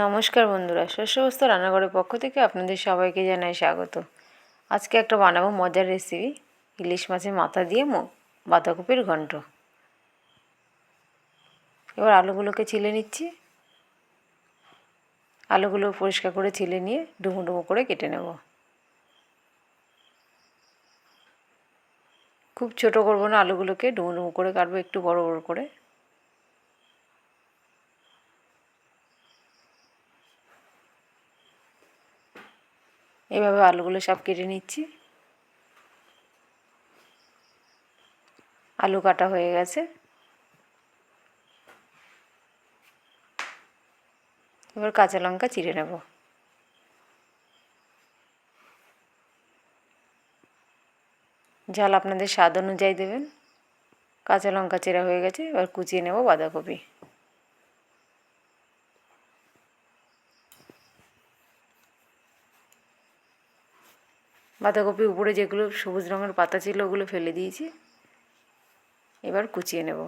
নমস্কার বন্ধুরা শস্যবস্ত রান্নাঘরের পক্ষ থেকে আপনাদের সবাইকে জানাই স্বাগত। আজকে একটা বানাবো মজার রেসিপি ইলিশ মাছের মাথা দিয়ে বাঁধাকপির ঘন্ট। এবার আলুগুলোকে ছিলে নিচ্ছি। আলুগুলো পরিষ্কার করে ছিলে নিয়ে ডুমো ডুমো করে কেটে নেব। খুব ছোট করব না, আলুগুলোকে ডুমো ডুমো করে কাটবো, একটু বড় বড় করে। এভাবে আলুগুলো সব কেটে নিচ্ছি। আলু কাটা হয়ে গেছে। এবার কাঁচা লঙ্কা চিড়ে নেব। ঝাল আপনাদের স্বাদ অনুযায়ী দেবেন। কাঁচা লঙ্কা চেরা হয়ে গেছে, এবার কুচিয়ে নেব বাঁধাকপি। বাঁধাকপি উপরে যেগুলো সবুজ রঙের পাতা ছিল, ওগুলো ফেলে দিয়েছি। এবার কুচিয়ে নেব।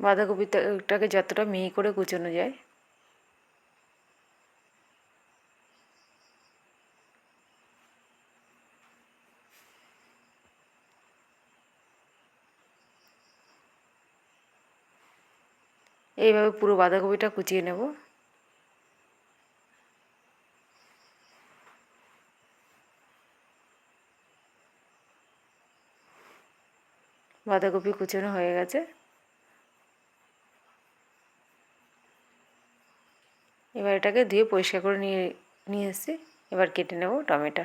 বাঁধাকপিটাকে যতটা মিহি করে কুচানো যায়। এইভাবে পুরো বাঁধাকপিটা কুচিয়ে নেব। বাঁধাকপি কুচানো হয়ে গেছে। এবার এটাকে ধুয়ে পরিষ্কার করে নিয়ে নিয়ে এসেছি। এবার কেটে নেব টমেটো।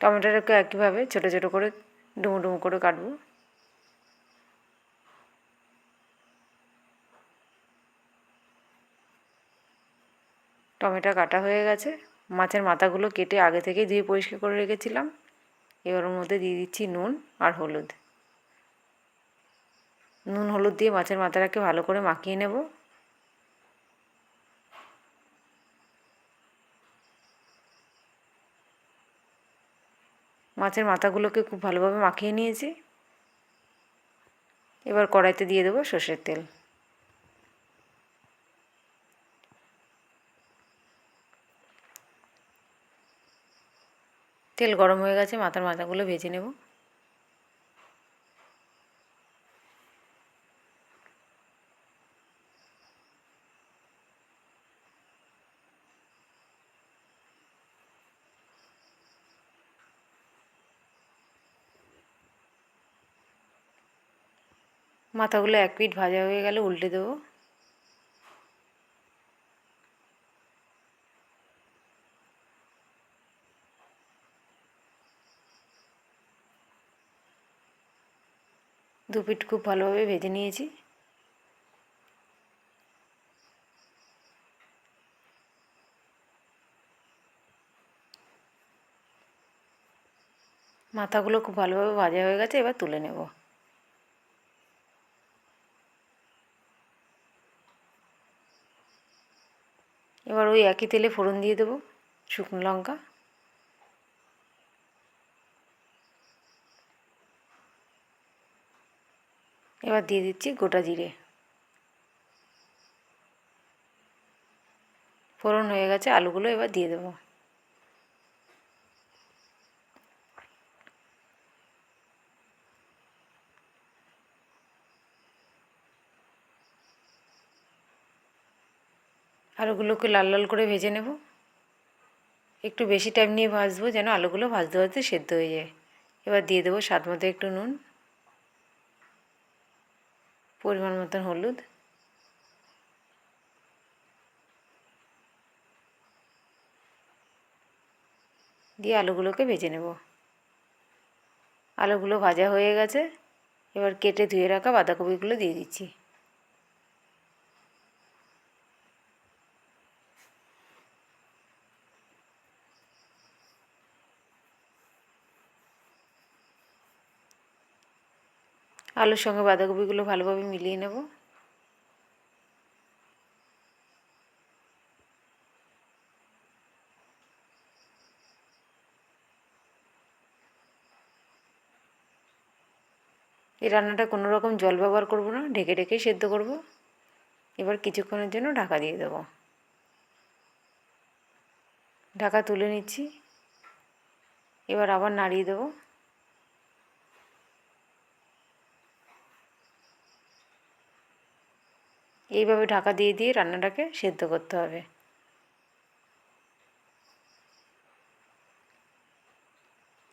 টমেটোটাকে একইভাবে ছোটো ছোটো করে ডুমো ডুমো করে কাটবো। টমেটো কাটা হয়ে গেছে। মাছের মাথাগুলো কেটে আগে থেকেই ধুয়ে পরিষ্কার করে রেখেছিলাম। এবার ওর মধ্যে দিয়ে দিচ্ছি নুন আর হলুদ। নুন, হলুদ দিয়ে মাছের মাথাটাকে ভালো করে মাখিয়ে নেব। মাছের মাথাগুলোকে খুব ভালোভাবে মাখিয়ে নিয়েছি। এবার কড়াইতে দিয়ে দেবো সর্ষের তেল। তেল গরম হয়ে গেছে, মাথার মাথাগুলো ভেজে নেব। মাথাগুলো এক পিঠ ভাজা হয়ে গেলে উল্টে দেবো। দু পিঠ খুব ভালোভাবে ভেজে নিয়েছি। মাথাগুলো খুব ভালোভাবে ভাজা হয়ে গেছে, এবার তুলে নেব। এবার ওই একই তেলে ফোড়ন দিয়ে দেবো শুকনো লঙ্কা। এবার দিয়ে দিচ্ছি গোটা জিরে। ফোড়ন হয়ে গেছে, আলুগুলো এবার দিয়ে দেবো। আলুগুলোকে লাল লাল করে ভেজে নেব। একটু বেশি টাইম নিয়ে ভাজবো, যেন আলুগুলো ভাজতে ভাজতে সেদ্ধ হয়ে যায়। এবার দিয়ে দেবো স্বাদ মতো একটু নুন। পরিমাণ মতন হলুদ। দিয়ে আলুগুলোকে ভেজে নেব। আলুগুলো ভাজা হয়ে গেছে। এবার কেটে ধুয়ে রাখা বাঁধাকপিগুলো দিয়ে দিচ্ছি। আলুর সঙ্গে বাঁধাকপিগুলো ভালোভাবে মিলিয়ে নেব। এই রান্নাটা কোনো রকম জল ব্যবহার করব না, ঢেকে ঢেকেই সেদ্ধ করব। এবার কিছুক্ষণের জন্য ঢাকা দিয়ে দেবো। ঢাকা তুলে নিচ্ছি। এবার আবার নাড়িয়ে দেবো। এইভাবে ঢাকা দিয়ে দিয়ে রান্নাটাকে সেদ্ধ করতে হবে।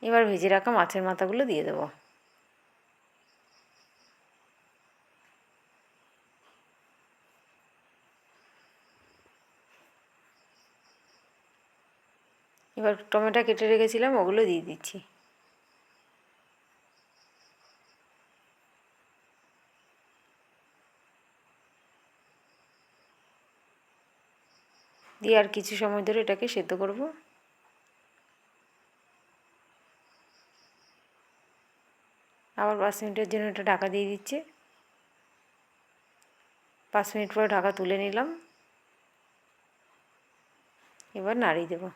এবার ভেজে রাখা মাছের মাথাগুলো দিয়ে দেবো। এবার টমেটো কেটে রেখেছিলাম, ওগুলো দিয়ে দিচ্ছি। দিয়ে আর কিছু সময় ধরে এটাকে সেদ্ধ করব। আবার পাঁচ মিনিটের জন্য এটা ঢাকা দিয়ে দিচ্ছে। পাঁচ মিনিট পরে ঢাকা তুলে নিলাম। এবার নাড়িয়ে দেবো।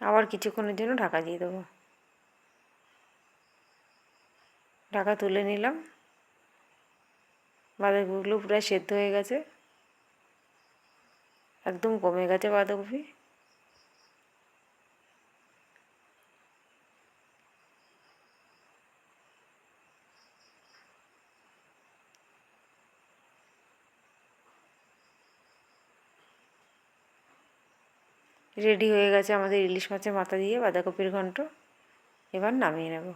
আবার কিছুক্ষণের জন্য ঢাকা দিয়ে দেবো। ঢাকা তুলে নিলাম। বাঁধাকপিগুলো প্রায় সেদ্ধ হয়ে গেছে। একদম কমে গেছে বাঁধাকপি। রেডি হয়ে গেছে আমাদের ইলিশ মাছের মাথা দিয়ে বাঁধাকপির ঘন্ট। এবার নামিয়ে নেব।